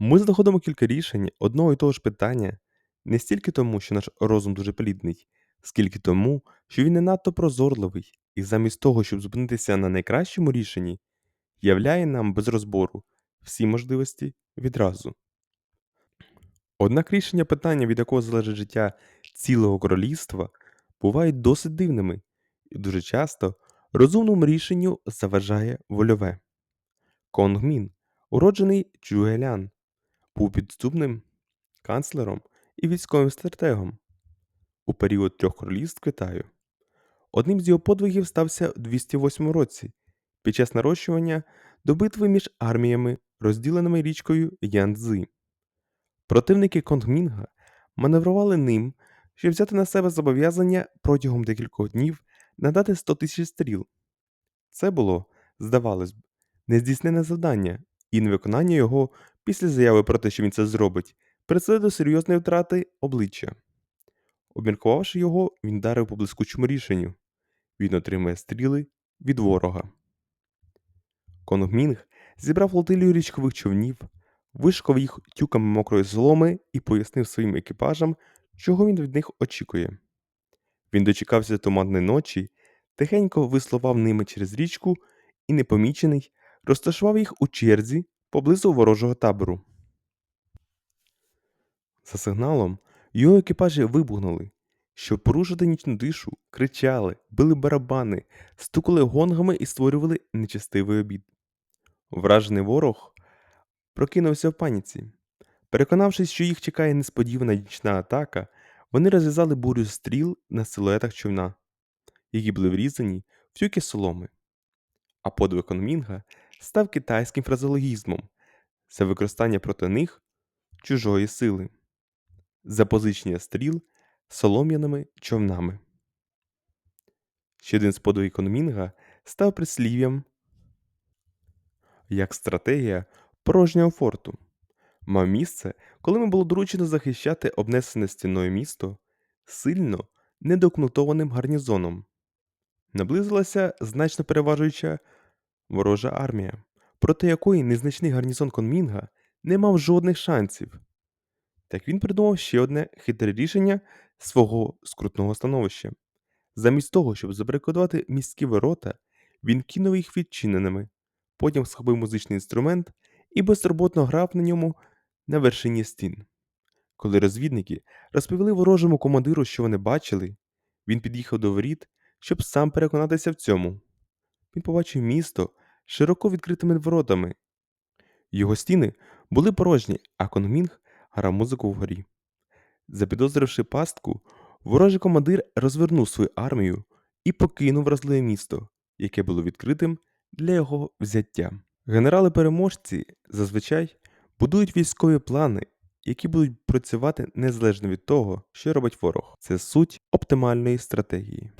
Ми знаходимо кілька рішень одного і того ж питання не стільки тому, що наш розум дуже плідний, скільки тому, що він не надто прозорливий, і замість того, щоб зупинитися на найкращому рішенні, являє нам без розбору всі можливості відразу. Однак рішення питання, від якого залежить життя цілого королівства, бувають досить дивними, і дуже часто розумному рішенню заважає вольове. Конгмін, уроджений Чугелян, був підступним канцлером і військовим стратегом у період трьох королівств Китаю. Одним з його подвигів стався у 208 році під час нарощування до битви між арміями, розділеними річкою Янцзи. Противники Конгмінга маневрували ним, щоб взяти на себе зобов'язання протягом декількох днів надати 100 тисяч стріл. Це було, здавалось б, нездійснене завдання, і невиконання його після заяви про те, що він це зробить, призведе до серйозної втрати обличчя. Обміркувавши його, він дарив по блискучому рішенню він отримає стріли від ворога. Конгмінг зібрав флотилію річкових човнів, вишкав їх тюками мокрої соломи і пояснив своїм екіпажам, чого він від них очікує. Він дочекався туманної ночі, тихенько висловав ними через річку і, непомічений, розташував їх у черзі поблизу ворожого табору. За сигналом його екіпажі вибухнули. Щоб порушити нічну тишу, кричали, били барабани, стукали гонгами і створювали нечестивий обід. Вражений ворог прокинувся в паніці. Переконавшись, що їх чекає несподівана нічна атака, вони розв'язали бурю стріл на силуетах човна, які були врізані в тюки соломи. А подвиг Конмінга став китайським фразеологізмом за використання проти них чужої сили, запозичення стріл солом'яними човнами. Ще один з подвигів Конмінга став прислів'ям як стратегія порожнього форту. Мав місце, коли ми було доручено захищати обнесене стіною місто сильно недокнутованим гарнізоном. Наблизилася значно переважуюча ворожа армія, проти якої незначний гарнізон Конмінга не мав жодних шансів. Так він придумав ще одне хитре рішення свого скрутного становища. Замість того, щоб забарикадувати міські ворота, він кинув їх відчиненими, потім схопив музичний інструмент і безтурботно грав на ньому на вершині стін. Коли розвідники розповіли ворожому командиру, що вони бачили, він під'їхав до воріт, щоб сам переконатися в цьому. Він побачив місто широко відкритими воротами. Його стіни були порожні, а Конгмінг грав музику вгорі. Запідозривши пастку, ворожий командир розвернув свою армію і покинув вразливе місто, яке було відкритим для його взяття. Генерали-переможці зазвичай будують військові плани, які будуть працювати незалежно від того, що робить ворог. Це суть оптимальної стратегії.